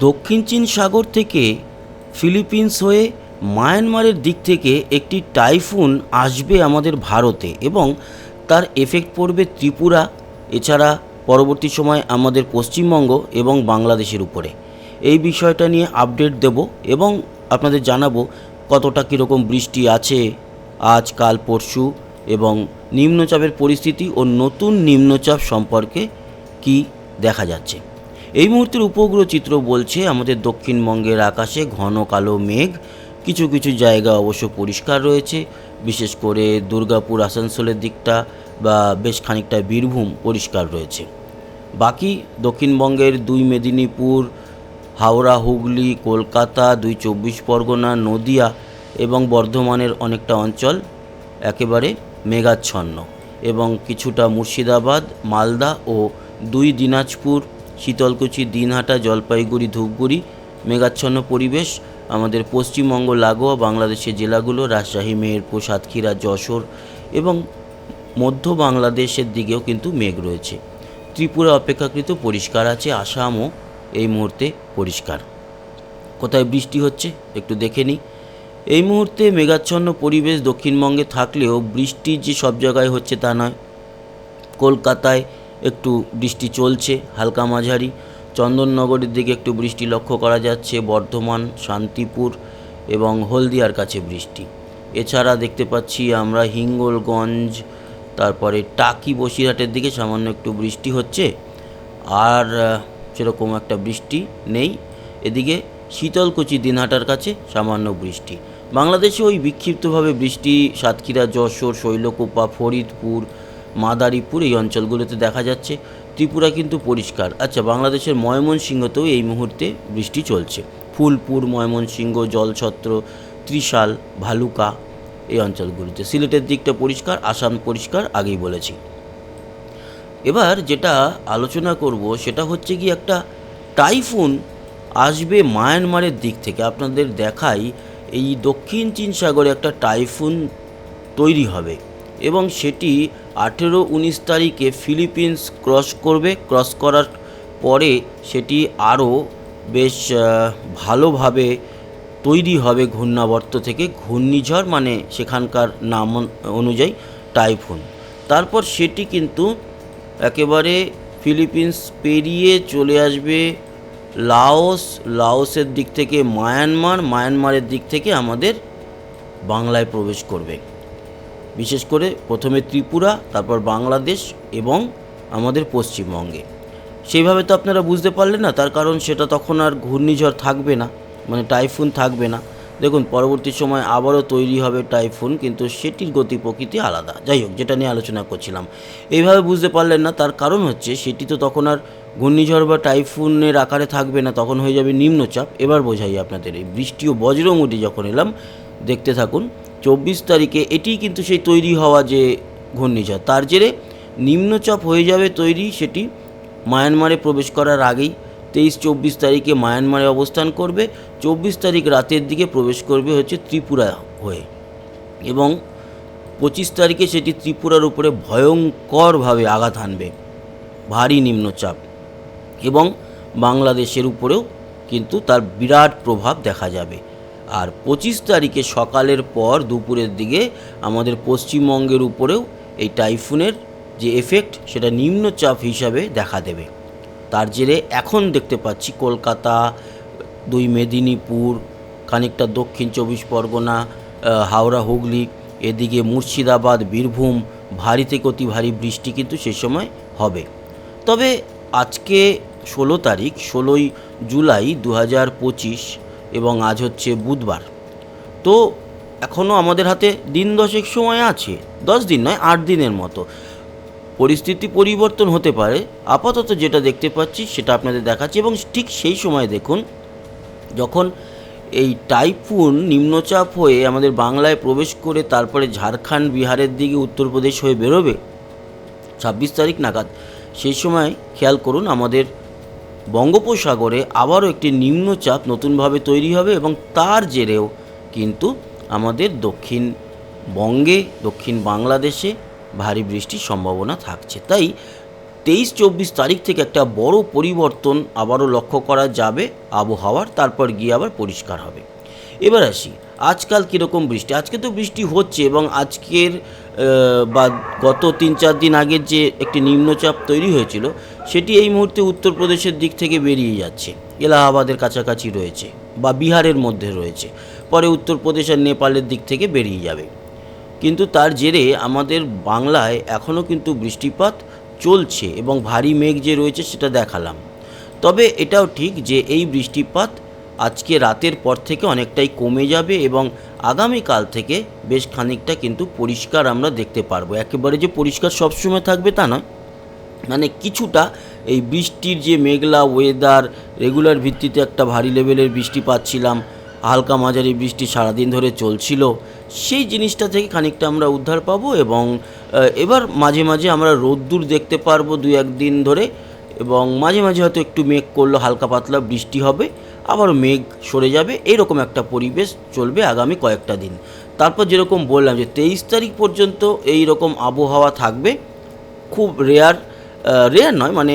দক্ষিণ চীন সাগর থেকে ফিলিপিন্স হয়ে মায়ানমারের দিক থেকে একটি টাইফুন আসবে আমাদের ভারতে এবং তার এফেক্ট পড়বে ত্রিপুরা, এছাড়া পরবর্তী সময় আমাদের পশ্চিমবঙ্গ এবং বাংলাদেশের উপরে। এই বিষয়টা নিয়ে আপডেট দেব এবং আপনাদের জানাব কতটা কীরকম বৃষ্টি আছে আজ, কাল, পরশু এবং নিম্নচাপের পরিস্থিতি ও নতুন নিম্নচাপ সম্পর্কে কি দেখা যাচ্ছে। এই মুহূর্তের উপগ্রহ চিত্র বলছে, আমাদের দক্ষিণবঙ্গের আকাশে ঘন কালো মেঘ, কিছু কিছু জায়গা অবশ্য পরিষ্কার রয়েছে, বিশেষ করে দুর্গাপুর আসানসোলের দিকটা বা বেশ খানিকটা বীরভূম পরিষ্কার রয়েছে। বাকি দক্ষিণবঙ্গের দুই মেদিনীপুর, হাওড়া, হুগলি, কলকাতা, দুই চব্বিশ পরগনা, নদিয়া এবং বর্ধমানের অনেকটা অঞ্চল একেবারে মেঘাচ্ছন্ন এবং কিছুটা মুর্শিদাবাদ, মালদা ও দুই দিনাজপুর শীতলকুচি, দিনহাটা, জলপাইগুড়ি, ধূপগুড়ি, মেঘাচ্ছন্ন পরিবেশ, আমাদের পশ্চিমবঙ্গ, লাগোয়া, বাংলাদেশের জেলাগুলো, রাজশাহী, মেহেরপুর, সাতক্ষীরা, যশোর এবং মধ্য বাংলাদেশের দিকেও কিন্তু মেঘ রয়েছে। ত্রিপুরা অপেক্ষাকৃত পরিষ্কার আছে, আসামও এই মুহূর্তে পরিষ্কার। কোথায় বৃষ্টি হচ্ছে একটু দেখে নিই। এই মুহূর্তে মেঘাচ্ছন্ন পরিবেশ দক্ষিণবঙ্গে থাকলেও বৃষ্টি যে সব জায়গায় হচ্ছে তা নয়। কলকাতায় একটু বৃষ্টি চলছে, হালকা মাঝারি। চন্দননগরের দিকে একটু বৃষ্টি লক্ষ্য করা যাচ্ছে, বর্ধমান, শান্তিপুর এবং হলদিয়ার কাছে বৃষ্টি। এছাড়া দেখতে পাচ্ছি আমরা হিঙ্গলগঞ্জ, তারপরে টাকি বসিরহাটের দিকে সামান্য একটু বৃষ্টি হচ্ছে। আর সেরকম একটা বৃষ্টি নেই। এদিকে শীতলকুচি, দিনহাটার কাছে সামান্য বৃষ্টি। বাংলাদেশে ওই বিক্ষিপ্তভাবে বৃষ্টি, সাতক্ষীরা, যশোর, শৈলকুপা, ফরিদপুর মাদারীপুর এই অঞ্চলগুলোতে দেখা যাচ্ছে। ত্রিপুরা কিন্তু পরিষ্কার। আচ্ছা বাংলাদেশের ময়মনসিংহতেও এই মুহূর্তে বৃষ্টি চলছে। ফুলপুর, ময়মনসিংহ, জলছত্র, ত্রিশাল, ভালুকা এই অঞ্চলগুলিতে। সিলেটের দিকটা পরিষ্কার, আসাম পরিষ্কার, আগেই বলেছি। এবার যেটা আলোচনা করব, সেটা হচ্ছে কি একটা টাইফুন আসবে মায়ানমারের দিক থেকে। আপনাদের দেখাই এই দক্ষিণ চীন সাগরে একটা টাইফুন তৈরি হবে। এবং সেটি আঠেরো উনিশ তারিখে ফিলিপিন্স ক্রস করবে। ক্রস করার পরে সেটি আরও বেশ ভালোভাবে তৈরি হবে ঘূর্ণাবর্ত থেকে। ঘূর্ণিঝড় মানে সেখানকার নাম অনুযায়ী টাইফুন। তারপর সেটি কিন্তু একেবারে ফিলিপিন্স পেরিয়ে চলে আসবে লাওস। লাওসের দিক থেকে মায়ানমার। মায়ানমারের দিক থেকে আমাদের বাংলায় প্রবেশ করবে। বিশেষ করে প্রথমে ত্রিপুরা, তারপর বাংলাদেশ এবং আমাদের পশ্চিমবঙ্গে। সেইভাবে তো আপনারা বুঝতে পারলেন না, তার কারণ সেটা তখন আর ঘূর্ণিঝড় থাকবে না মানে টাইফুন থাকবে না। দেখুন, পরবর্তী সময় আবারও তৈরি হবে টাইফুন, কিন্তু সেটির গতি প্রকৃতি আলাদা। যাই হোক, যেটা নিয়ে আলোচনা করছিলাম। এইভাবে বুঝতে পারলেন না, তার কারণ হচ্ছে সেটি তো তখন আর ঘূর্ণিঝড় বা টাইফুনের আকারে থাকবে না, তখন হয়ে যাবে নিম্নচাপ। এবার বোঝাই আপনাদের, এই বৃষ্টি ও বজ্রমুটি যখন এলাম, দেখতে থাকুন চব্বিশ তারিখে এটিই কিন্তু সেই তৈরি হওয়া যে ঘূর্ণিঝড়। তার জেরে নিম্নচাপ হয়ে যাবে তৈরি সেটি মায়ানমারে প্রবেশ করার আগেই। তেইশ, চব্বিশ তারিখে মায়ানমারে অবস্থান করবে। চব্বিশ তারিখ রাতের দিকে প্রবেশ করবে হচ্ছে ত্রিপুরা হয়ে। এবং পঁচিশ তারিখে সেটি ত্রিপুরার উপরে ভয়ঙ্করভাবে আঘাত হানবে। ভারী নিম্নচাপ। এবং বাংলাদেশের উপরেও কিন্তু তার বিরাট প্রভাব দেখা যাবে। আর পঁচিশ তারিখে সকালের পর দুপুরের দিকে আমাদের পশ্চিমবঙ্গের উপরেও এই টাইফুনের যে এফেক্ট সেটা নিম্নচাপ হিসাবে দেখা দেবে। তার জেরে এখন দেখতে পাচ্ছি কলকাতা, দুই মেদিনীপুর, খানিকটা দক্ষিণ চব্বিশ পরগনা হাওড়া, হুগলি, এদিকে মুর্শিদাবাদ, বীরভূম, ভারী থেকে অতি ভারী বৃষ্টি কিন্তু সে সময় হবে। তবে আজকে ষোলো তারিখ, ষোলোই জুলাই দু হাজার পঁচিশ এবং আজ হচ্ছে বুধবার। তো এখনও আমাদের হাতে দিন দশেক সময় আছে, দশ দিন নয়, আট দিনের মতো। পরিস্থিতি পরিবর্তন হতে পারে, আপাতত যেটা দেখতে পাচ্ছি সেটা আপনাদের দেখাচ্ছি এবং ঠিক সেই সময় দেখুন, যখন এই টাইফুন নিম্নচাপ হয়ে আমাদের বাংলায় প্রবেশ করে তারপরে ঝাড়খণ্ড, বিহারের দিকে উত্তরপ্রদেশ হয়ে বেরোবে, ছাব্বিশ তারিখ নাগাদ, সেই সময় খেয়াল করুন আমাদের বঙ্গোপসাগরে আবারও একটি নিম্নচাপ নতুনভাবে তৈরি হবে এবং তার জেরেও কিন্তু আমাদের দক্ষিণ বঙ্গে, দক্ষিণ বাংলাদেশে ভারী বৃষ্টির সম্ভাবনা থাকছে। তাই তেইশ চব্বিশ তারিখ থেকে একটা বড় পরিবর্তন আবারও লক্ষ্য করা যাবে আবহাওয়ার, তারপর গিয়ে আবার পরিষ্কার হবে। এবার আসি, আজকাল কীরকম বৃষ্টি? আজকে তো বৃষ্টি হচ্ছে এবং আজকের বা গত তিন চার দিন আগের যে একটি নিম্নচাপ তৈরি হয়েছিল সেটি এই মুহূর্তে উত্তরপ্রদেশের দিক থেকে বেরিয়ে যাচ্ছে। এলাহাবাদের কাছাকাছি রয়েছে বা বিহারের মধ্যে রয়েছে। পরে উত্তরপ্রদেশ আর নেপালের দিক থেকে বেরিয়ে যাবে। কিন্তু তার জেরে আমাদের বাংলায় এখনও কিন্তু বৃষ্টিপাত চলছে এবং ভারী মেঘ যে রয়েছে সেটা দেখালাম। তবে এটাও ঠিক যে এই বৃষ্টিপাত আজকে রাতের পর থেকে অনেকটাই কমে যাবে এবং আগামীকাল থেকে বেশ খানিকটা কিন্তু পরিষ্কার আমরা দেখতে পারব। একেবারে যে পরিষ্কার সবসময় থাকবে তা নয়। মানে কিছুটা এই বৃষ্টির যে মেঘলা ওয়েদার রেগুলার ভিত্তিতে একটা ভারী লেভেলের বৃষ্টি পাচ্ছিলাম। হালকা মাঝারি বৃষ্টি সারাদিন ধরে চলছিল। সেই জিনিসটা থেকে খানিকটা আমরা উদ্ধার পাবো এবং এবার মাঝে মাঝে আমরা রোদ্দুর দেখতে পারব দু একদিন ধরে এবং মাঝে মাঝে হয়তো একটু মেঘ করল হালকা পাতলা বৃষ্টি হবে আবার মেঘ সরে যাবে, এরকম একটা পরিবেশ চলবে আগামী কয়েকটা দিন। তারপর যেরকম বললাম যে তেইশ তারিখ পর্যন্ত এই রকম আবহাওয়া থাকবে, খুব রেয়ার রেয়ার নয় মানে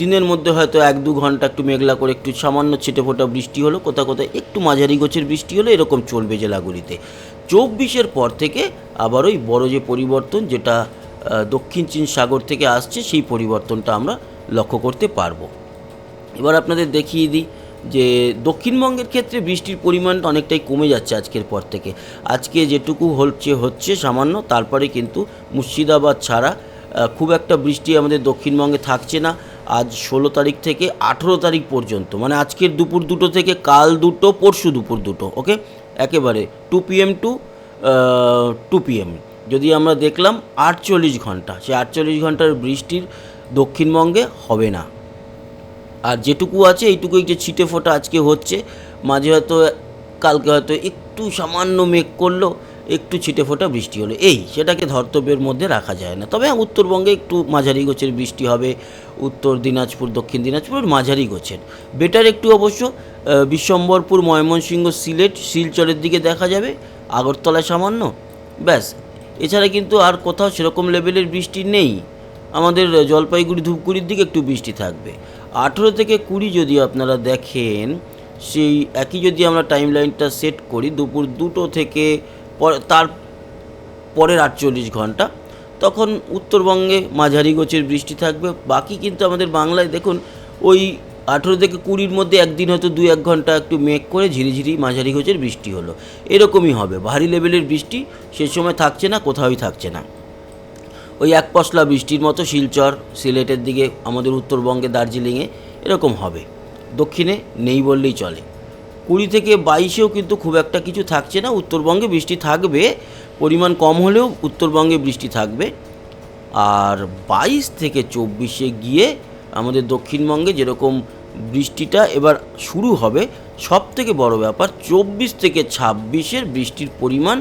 দিনের মধ্যে হয়তো এক দু ঘণ্টা একটু মেঘলা করে একটু সামান্য ছিটে ফোটা বৃষ্টি হলো কোথাও কোথাও একটু মাঝারি গোছের বৃষ্টি হলো, এরকম চলবে জেলাগুলিতে। চব্বিশের পর থেকে আবার ওই বড় যে পরিবর্তন যেটা দক্ষিণ চীন সাগর থেকে আসছে, সেই পরিবর্তনটা আমরা লক্ষ্য করতে পারব। এবার আপনাদের দেখিয়ে দিই যে, দক্ষিণবঙ্গের ক্ষেত্রে বৃষ্টির পরিমাণটা অনেকটাই কমে যাচ্ছে আজকের পর থেকে। আজকে যেটুকু হচ্ছে হচ্ছে সামান্য, তারপরে কিন্তু মুর্শিদাবাদ ছাড়া খুব একটা বৃষ্টি আমাদের দক্ষিণবঙ্গে থাকছে না। আজ ষোলো তারিখ থেকে আঠেরো তারিখ পর্যন্ত মানে আজকের দুপুর দুটো থেকে কাল দুটো, পরশু দুপুর দুটো ওকে একেবারে two PM two two PM যদি আমরা দেখলাম আটচল্লিশ ঘণ্টা, সেই আটচল্লিশ ঘণ্টার বৃষ্টির দক্ষিণবঙ্গে হবে না। আর যেটুকু আছে এইটুকু যে ছিটে ফোটা আজকে হচ্ছে, মাঝে হয়তো কালকে হয়তো একটু সামান্য মেঘ করল একটু ছিটে ফোটা বৃষ্টি হলো। এই সেটাকে ধর্তব্যের মধ্যে রাখা যায় না। তবে হ্যাঁ, উত্তরবঙ্গে একটু মাঝারি গোছের বৃষ্টি হবে। উত্তর দিনাজপুর দক্ষিণ দিনাজপুর মাঝারি গোছের। বেটার একটু অবশ্য বিশ্বম্বরপুর ময়মনসিংহ সিলেট শিলচরের দিকে দেখা যাবে। আগরতলা সামান্য। ব্যাস। এছাড়া কিন্তু আর কোথাও সেরকম লেভেলের বৃষ্টি নেই। আমাদের জলপাইগুড়ি ধূপগুড়ির দিকে একটু বৃষ্টি থাকবে। আঠেরো থেকে কুড়ি যদি আপনারা দেখেন সেই একই যদি আমরা টাইম লাইনটা সেট করি দুপুর দুটো থেকে তার পরের আটচল্লিশ ঘণ্টা। তখন উত্তরবঙ্গে মাঝারি গোছের বৃষ্টি থাকবে। বাকি কিন্তু আমাদের বাংলায় দেখুন, ওই আঠেরো থেকে কুড়ির মধ্যে একদিন হয়তো দু এক ঘণ্টা একটু মেঘ করে ঝিরিঝিরি মাঝারি গোছের বৃষ্টি হলো। এরকমই হবে। ভারী লেভেলের বৃষ্টি সে সময় থাকছে না, কোথাওই থাকছে না। ওই এক পশলা বৃষ্টির মতো শিলচর, সিলেটের দিকে, আমাদের উত্তরবঙ্গে দার্জিলিংয়ে এরকম হবে। দক্ষিণে নেই বললেই চলে। কুড়ি থেকে বাইশেও কিন্তু খুব একটা কিছু থাকছে না। উত্তরবঙ্গে বৃষ্টি থাকবে, পরিমাণ কম হলেও উত্তরবঙ্গে বৃষ্টি থাকবে। আর বাইশ থেকে চব্বিশে গিয়ে আমাদের দক্ষিণবঙ্গে যেরকম বৃষ্টিটা এবার শুরু হবে সব থেকে বড় ব্যাপার চব্বিশ থেকে ছাব্বিশের বৃষ্টির পরিমাণ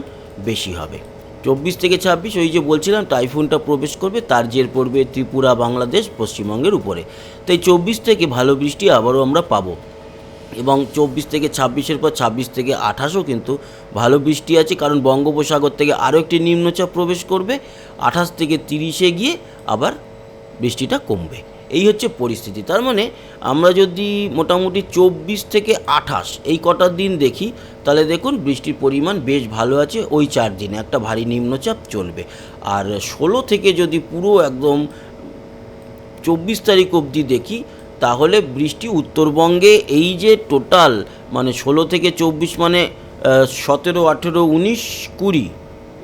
বেশি হবে। চব্বিশ থেকে ছাব্বিশ, ওই যে বলছিলাম, টাইফুনটা প্রবেশ করবে, তার জের পড়বে ত্রিপুরা, বাংলাদেশ, পশ্চিমবঙ্গের উপরে। তাই চব্বিশ থেকে ভালো বৃষ্টি আবারও আমরা পাবো। এবং চব্বিশ থেকে ছাব্বিশের পর ছাব্বিশ থেকে আঠাশও কিন্তু ভালো বৃষ্টি আছে, কারণ বঙ্গোপসাগর থেকে আরও একটি নিম্নচাপ প্রবেশ করবে, আঠাশ থেকে তিরিশে গিয়ে আবার বৃষ্টিটা কমবে। এই হচ্ছে পরিস্থিতি। তার মানে আমরা যদি মোটামুটি চব্বিশ থেকে আঠাশ এই কটা দিন দেখি, তাহলে দেখুন বৃষ্টির পরিমাণ বেশ ভালো আছে ওই চার দিনে, একটা ভারী নিম্নচাপ চলবে। আর ষোলো থেকে যদি পুরো একদম চব্বিশ তারিখ অবধি দেখি তাহলে বৃষ্টি উত্তরবঙ্গে এই যে টোটাল মানে ষোলো থেকে চব্বিশ মানে সতেরো, আঠেরো, উনিশ, কুড়ি,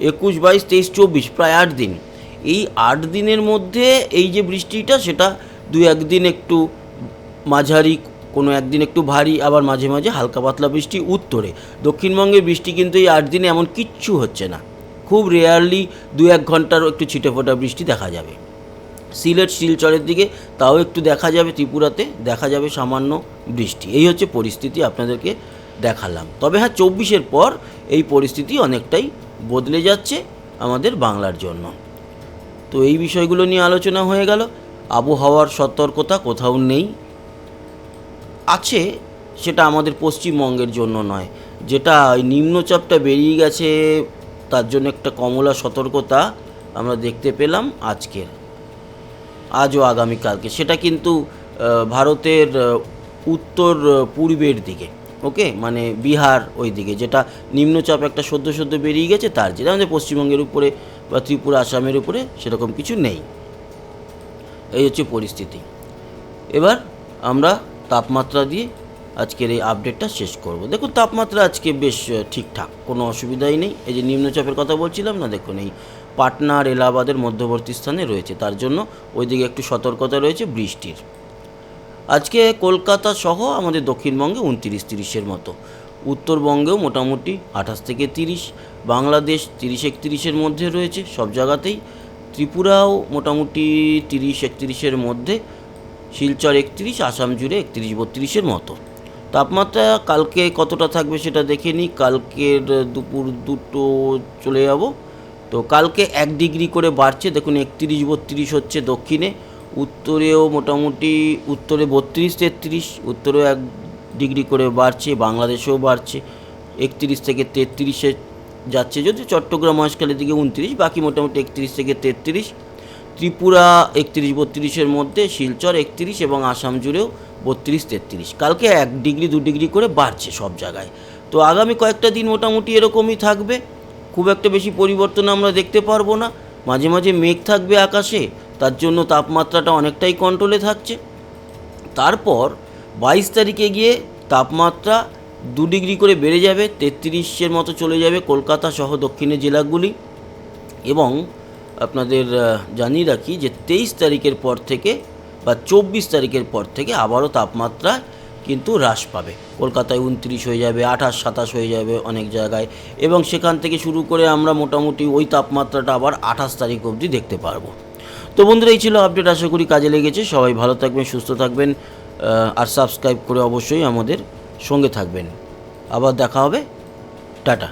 একুশ, বাইশ, তেইশ, চব্বিশ, প্রায় আট দিন। এই আট দিনের মধ্যে এই যে বৃষ্টিটা, সেটা দু একদিন একটু মাঝারি, কোনো একদিন একটু ভারী, আবার মাঝে মাঝে হালকা পাতলা বৃষ্টি উত্তরে। দক্ষিণবঙ্গের বৃষ্টি কিন্তু এই আট দিনে এমন কিচ্ছু হচ্ছে না। খুব রেয়ারলি দু এক ঘন্টারও একটু ছিটেফোটা বৃষ্টি দেখা যাবে। সিলেট শিলচরের দিকে, তাও একটু দেখা যাবে ত্রিপুরাতে, দেখা যাবে সামান্য বৃষ্টি। এই হচ্ছে পরিস্থিতি আপনাদেরকে দেখালাম। তবে হ্যাঁ চব্বিশের পর এই পরিস্থিতি অনেকটাই বদলে যাচ্ছে আমাদের বাংলার জন্য। তো এই বিষয়গুলো নিয়ে আলোচনা হয়ে গেল। আবহাওয়ার সতর্কতা কোথাও নেই। আছে, সেটা আমাদের পশ্চিমবঙ্গের জন্য নয়। যেটা ওই নিম্নচাপটা বেরিয়ে গেছে, তার জন্য একটা কমলা সতর্কতা আমরা দেখতে পেলাম আজকের। আজও আগামীকালকে। সেটা কিন্তু ভারতের উত্তর পূর্বের দিকে, ওকে? মানে বিহার ওই দিকে যেটা নিম্নচাপ একটা সদ্য সদ্য বেরিয়ে গেছে, তার যেটা আমাদের পশ্চিমবঙ্গের উপরে বা ত্রিপুরা, আসামের উপরে সেরকম কিছু নেই। এই হচ্ছে পরিস্থিতি। এবার আমরা তাপমাত্রা দিয়ে আজকের এই আপডেটটা শেষ করব। দেখুন, তাপমাত্রা আজকে বেশ ঠিকঠাক, কোনো অসুবিধাই নেই। এই যে নিম্নচাপের কথা বলছিলাম না, দেখুন, এই পাটনা আর এলাহাবাদের মধ্যবর্তী স্থানে রয়েছে। তার জন্য ওইদিকে একটু সতর্কতা রয়েছে বৃষ্টির। আজকে কলকাতা সহ আমাদের দক্ষিণবঙ্গে উনতিরিশ তিরিশের মতো। উত্তরবঙ্গেও মোটামুটি আঠাশ থেকে তিরিশ, বাংলাদেশ তিরিশ একত্রিশের মধ্যে রয়েছে সব জায়গাতেই। ত্রিপুরাও মোটামুটি তিরিশ একত্রিশের মধ্যে, শিলচর একত্রিশ, আসাম জুড়ে একত্রিশ বত্রিশের মতো। তাপমাত্রা কালকে কতটা থাকবে সেটা দেখে নিই। কালকের দুপুর দুটো চলে যাব। তো কালকে এক ডিগ্রি করে বাড়ছে, দেখুন একত্রিশ, বত্রিশ হচ্ছে দক্ষিণে, উত্তরেও মোটামুটি, উত্তরে বত্রিশ, তেত্রিশ, উত্তরেও এক ডিগ্রি করে বাড়ছে, বাংলাদেশেও বাড়ছে, একত্রিশ থেকে তেত্রিশে যাচ্ছে যদি চট্টগ্রাম মহেশখালীর দিকে উনত্রিশ, বাকি মোটামুটি একত্রিশ থেকে তেত্রিশ, ত্রিপুরা একত্রিশ, বত্রিশের মধ্যে, শিলচর একত্রিশ এবং আসাম জুড়েও বত্রিশ, তেত্রিশ। কালকে এক ডিগ্রি, দু ডিগ্রি করে বাড়ছে সব জায়গায়। তো আগামী কয়েকটা দিন মোটামুটি এরকমই থাকবে। খুব একটা বেশি পরিবর্তন আমরা দেখতে পারব না। মাঝে মাঝে মেঘ থাকবে আকাশে, তার জন্য তাপমাত্রাটা অনেকটাই কন্ট্রোলে থাকছে। তারপর বাইশ তারিখে গিয়ে তাপমাত্রা দু ডিগ্রি করে বেড়ে যাবে, তেত্রিশের মতো চলে যাবে কলকাতা সহ দক্ষিণের জেলাগুলি। এবং আপনাদের জানিয়ে রাখি যে তেইশ তারিখের পর থেকে বা চব্বিশ তারিখের পর থেকে আবারও তাপমাত্রা কিন্তু হ্রাস পাবে। কলকাতায় উনত্রিশ হয়ে যাবে, আঠাশ, সাতাশ হয়ে যাবে অনেক জায়গায়। এবং সেখান থেকে শুরু করে আমরা মোটামুটি ওই তাপমাত্রাটা আবার আঠাশ তারিখ অবধি দেখতে পারব। তো বন্ধুরা, এই ছিল আপডেট, আশা করি কাজে লেগেছে। সবাই ভালো থাকবেন, সুস্থ থাকবেন আর সাবস্ক্রাইব করে অবশ্যই আমাদের সঙ্গে থাকবেন। আবার দেখা হবে। টাটা।